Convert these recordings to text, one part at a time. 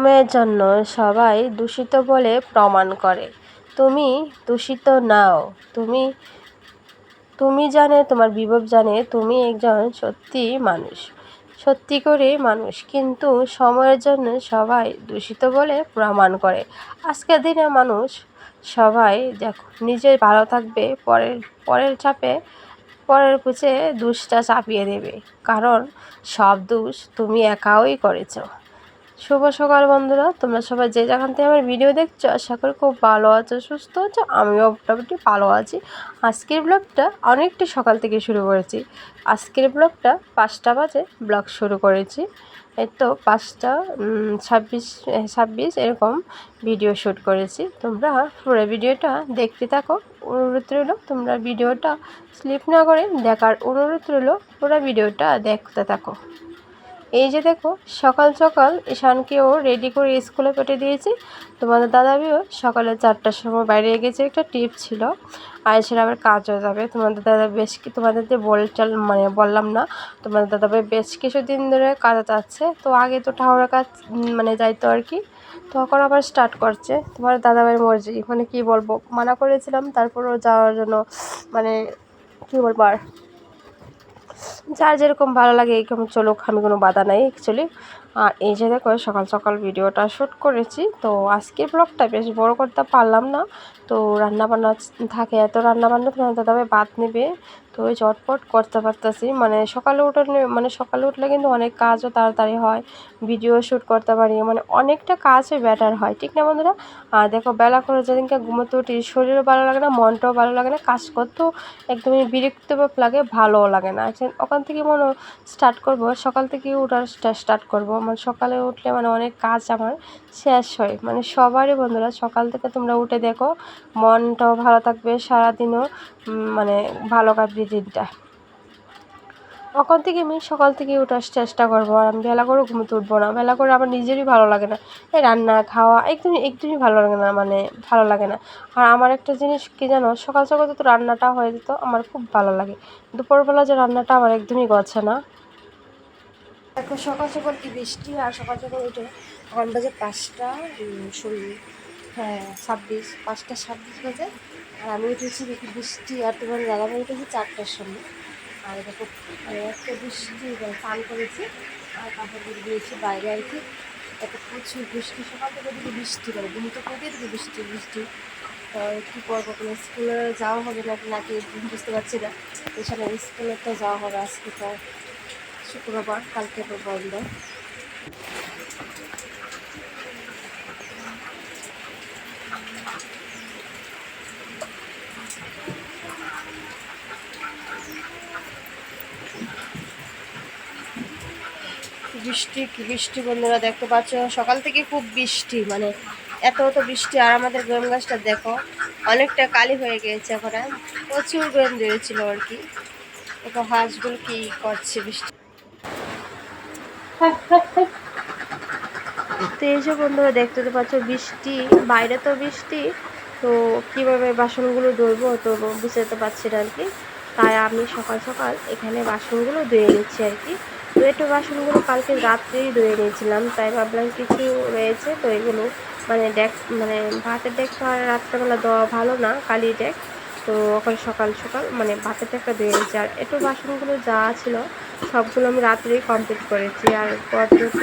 সময়ের জন্য সবাই দূষিত বলে প্রমাণ করে। তুমি দূষিত নাও। তুমি তুমি জানে, তোমার বিভব জানে, তুমি একজন সত্যি মানুষ। সত্যি করে মানুষ। কিন্তু সময়ের জন্য সবাই দূষিত বলে প্রমাণ করে। আজকের দিনে মানুষ সবাই দেখো নিজে ভালো থাকবে, পরের পরের চাপে, পরের কুচে দুষটা চাপিয়ে দেবে। কারণ সব দোষ তুমি একাই করেছ। শুভ সকাল বন্ধুরা। তোমরা সবাই যে যেখান থেকে আমার ভিডিও দেখছ, আশা করি খুব ভালো আছো, সুস্থ আছো। আমিও মোটামুটি ভালো আছি। আজকের ব্লগটা অনেকটা সকাল থেকে শুরু করেছি। আজকের ব্লগটা পাঁচটা বাজে ব্লগ শুরু করেছি। এই তো পাঁচটা ছাব্বিশ ছাব্বিশ এরকম ভিডিও শ্যুট করেছি। তোমরা পুরো ভিডিওটা দেখতে থাকো। অনুরোধ রইল, তোমরা ভিডিওটা স্লিপ না করে দেখার অনুরোধ রইল, পুরো ভিডিওটা দেখতে থাকো। এই যে দেখো, সকাল সকাল ঈশানকেও রেডি করে স্কুলে পেটে দিয়েছি। তোমাদের দাদাবিও সকালে চারটার সময় বাইরে গেছে একটা টিপ ছিল। আর সেটা আবার কাজ হয়ে যাবে। তোমাদের দাদা বেশ কি, তোমাদের বল চাল মানে বললাম না, তোমাদের দাদা ভাই বেশ কিছুদিন ধরে কাজ যাচ্ছে তো আগে তো ঠাকুরের কাজ মানে যাইতো আর কি। তখন আবার স্টার্ট করছে। তোমার দাদাভাইয়ের মর্জি মানে কি বলব, মানা করেছিলাম, তারপরেও যাওয়ার জন্য মানে কী বলব আর। যার যেরকম ভালো লাগে এরকম চলুক, আমি কোনো বাধা নাই অ্যাকচুয়ালি আর এই যে দেখো, সকাল সকাল ভিডিওটা শ্যুট করেছি, তো আজকের ব্লগটা বেশ বড় করতে পারলাম না। তো রান্নাবান্না থাকে, এত রান্নাবান্না তোমার দাদাভাই বাদ নেবে ওই চটপট করতে পারতেছি। মানে সকালে উঠলে মানে সকালে উঠলে কিন্তু অনেক কাজও তাড়াতাড়ি হয়, ভিডিও শ্যুট করতে পারি মানে অনেকটা কাজও বেটার হয়। ঠিক না বন্ধুরা? আর দেখো বেলা করে যেদিনকে ঘুমোতে উঠি, শরীরও ভালো লাগে না, মনটাও ভালো লাগে না, কাজ করতেও একদমই বিরক্ত লাগে, ভালোও লাগে না। ওখান থেকে মনে স্টার্ট করব, সকাল থেকে উঠার স্টার্ট করব। মানে সকালে উঠলে মানে অনেক কাজ আমার শেষ হয়। মানে সবারই বন্ধুরা, সকাল থেকে তোমরা উঠে দেখো, মনটাও ভালো থাকবে সারাদিনও মানে ভালো কাটবে দিনটা। ওখান থেকে আমি সকাল থেকে ওঠার চেষ্টা করব আর আমি বেলা করে ঘুমোতে উঠবো না। বেলা করে আমার নিজেরই ভালো লাগে না। এই রান্না, খাওয়া একদমই একদমই ভালো লাগে না মানে ভালো লাগে না। আর আমার একটা জিনিস কি জানো, সকাল সকাল তো রান্নাটা হয়ে যেত, আমার খুব ভালো লাগে। দুপুরবেলা যে রান্নাটা আমার একদমই গছে না। এখন সকাল সকাল কি বৃষ্টি আর সকাল সকাল উঠে এখন বাজে পাঁচটা ষোলো হ্যাঁ ছাব্বিশ, পাঁচটা ছাব্বিশ বাজে। আর আমি উঠেছি দেখি বৃষ্টি, আর তোমার দাদাভাই উঠেছি চারটার সময়। আর দেখো মানে একটা বৃষ্টি স্নান করেছি। আর কাপড় দিয়েছি বাইরে আর কি। এত প্রচুর বৃষ্টি, সকাল থেকে দিকে বৃষ্টি করে দিন তো কবে দিকে বৃষ্টি বৃষ্টি। তো কী করব, কোনো স্কুলে যাওয়া হবে নাকি নাকি বুঝতে পারছি না। এছাড়া স্কুলে তো যাওয়া হবে আজকে তো শুক্রবার, কালকে তো বন্ধ। বৃষ্টি, কি বৃষ্টি বন্ধুরা দেখতে পাচ্ছ? সকাল থেকে খুব বৃষ্টি মানে এত এত বৃষ্টি, আর আমাদের গরম গাছটা দেখো, অনেকটা কালি হয়ে গিয়েছে এখন প্রচুর গরম দিয়েছিল আর কি। দেখো হাঁসগুলো কি করছে বৃষ্টি। তো যে বন্ধুরা দেখতে তো পাচ্ছ বৃষ্টি, বাইরে তো বৃষ্টি, তো কীভাবে বাসনগুলো ধরবো তো বুঝতে তো পারছি না আর কি। তাই আমি সকাল সকাল এখানে বাসনগুলো ধুয়ে নিচ্ছি আর কি। তো একটু বাসনগুলো কালকে রাত্রেই ধুয়ে নিয়েছিলাম, তাই ভাবলাম কিছু রয়েছে তো এগুলো মানে ডেক মানে ভাতের ডেক তো আর রাত্রেবেলা দেওয়া ভালো না, কালি ডেক তো ওখানে সকাল সকাল মানে ভাতের ডেকটা ধুয়ে নিয়েছি। আর একটু বাসনগুলো যা ছিল, সবগুলো আমি রাত্রেই কমপ্লিট করেছি, আর পর্যন্ত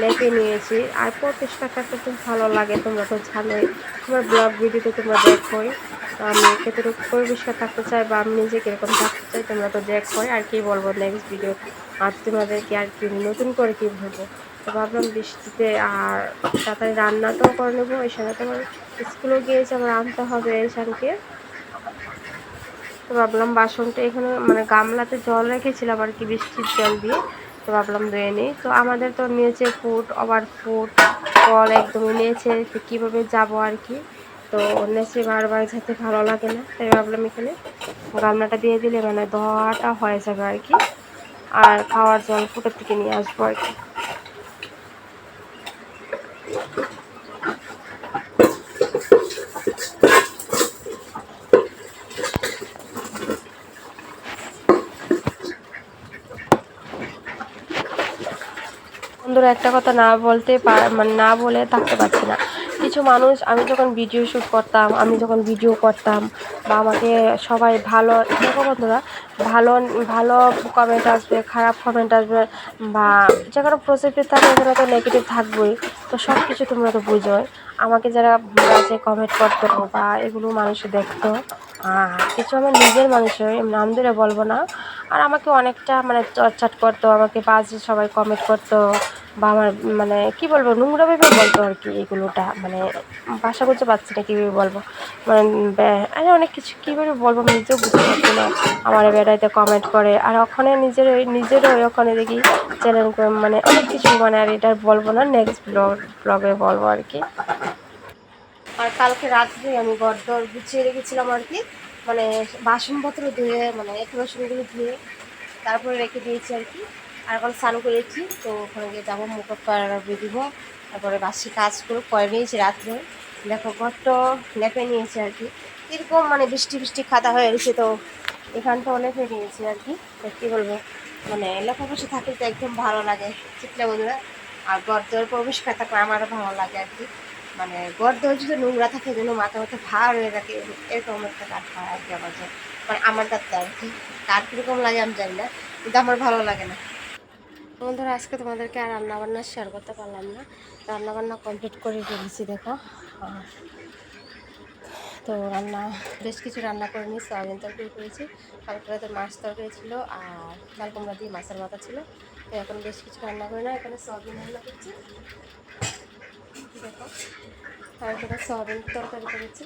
লেপে নিয়েছি। আর পরিষ্কার থাকতে খুব ভালো লাগে, তোমরা তো জানোই তোমার ব্লগ ভিডিওতে তোমরা দেখোই। আমি কতটুকু পরিষ্কার থাকতে চাই বা আমি নিজে কীরকম থাকতে চাই, তোমরা তো দেখোই আর কি বলব নেক্সট ভিডিও আর তোমাদেরকে আর কি নতুন করে কী বলব? তো ভাবলাম বৃষ্টিতে আর তাড়াতাড়ি রান্নাটাও করে নেব, এই সময় তোমার স্কুলেও গিয়েছে আমার আনতে হবে এসানকে তো ভাবলাম বাসনটা এখানে মানে গামলাতে জল রেখেছিলাম আর কি বৃষ্টির জল দিয়ে, তো ভাবলাম ধুয়ে নিই। তো আমাদের তো নিয়েছে ফুট ওভার ফুট কল একদমই নিয়েছে কীভাবে যাব আর কি? তো নেচে বারবার যেতে ভালো লাগে না, তাই ভাবলাম এখানে গামলাটা দিয়ে দিলে মানে ধোয়াটা হয়ে যাবে আর কি। আর খাওয়ার জল ফুটের থেকে নিয়ে আসব আর কি। একটা কথা না বলতে মানে না বলে থাকতে পারছি না। কিছু মানুষ, আমি যখন ভিডিও শ্যুট করতাম, আমি যখন ভিডিও করতাম, বা আমাকে সবাই ভালো, দেখো বন্ধুরা, ভালো ভালো কমেন্ট আসবে, খারাপ কমেন্ট আসবে, বা যে কোনো পজিটিভ থাকে এখানে তো নেগেটিভ থাকবেই, তো সব কিছু তোমরা তো বুঝো আমাকে যারা বাজে কমেন্ট করতো বা এগুলো মানুষ দেখতো কিছু আমার নিজের মানুষের নাম ধরে বলব না। আর আমাকে অনেকটা মানে চটচাট করতো, আমাকে বাজে সবাই কমেন্ট করতো বা আমার মানে কি বলব, নোংরা ভেবে বলতো আর কি এগুলোটা মানে ভাষা করতে পারছি না কীভাবে বলব? মানে আরে অনেক কিছু কীভাবে বলব আমি নিজেও বুঝতে পারছি না। আমার বেড়াইতে কমেন্ট করে, আর ওখানে নিজের নিজেরও ওখানে দেখি চ্যানেল মানে অনেক কিছু মানে আর এটা বলব না নেক্সট ব্লগ ব্লগে বলব আর কি। আর কালকে রাত্রে আমি গড়দর গুছিয়ে রেখেছিলাম আর কি মানে বাসনপত্র ধুয়ে মানে এক বাসনগুলো ধুয়ে, তারপরে রেখে দিয়েছি আর কি। আর এখন স্নান করেছি, তো ওখানে গিয়ে যাব, মুখ দিব। তারপরে বাসি কাজগুলো করে নিয়েছি রাত্রে। দেখো ঘরটা লেপে নিয়েছি আর কি। এরকম মানে বৃষ্টি বৃষ্টি খাতা হয়ে গেছে, তো এখানটা লেপে নিয়েছি আর কি। কী বলব মানে লেখা বসে থাকলে তো একদম ভালো লাগে, চিকলে বন্ধুরা। আর গর্দর পরিষ্কার থাকলে আমারও ভালো লাগে আর কি। মানে গর্দর যদি নোংরা থাকে, যেন মাথা মাথা ভার হয়ে থাকে, এরকম একটা কাঠ হয় আর কি আমার মানে আমার কাছে আর কি। কাঠ কীরকম লাগে আমি জানি না, কিন্তু আমার ভালো লাগে না। বন্ধুরা, আজকে তোমাদেরকে আর রান্না বান্না শেয়ার করতে পারলাম না। রান্না বান্না কমপ্লিট করে ফেলেছি, দেখো। তো রান্না, বেশ কিছু রান্না করে নিই সয়াবিন তরকারি করেছি। কালকে রাতে মাছ তরকারি ছিল আর চাল কুমড়া দিয়ে মাছের মাথা ছিল। তো এখন বেশ কিছু রান্না করে না এখানে সয়াবিন রান্না করছি। দেখো আর এখানে সয়াবিন তরকারি করেছি।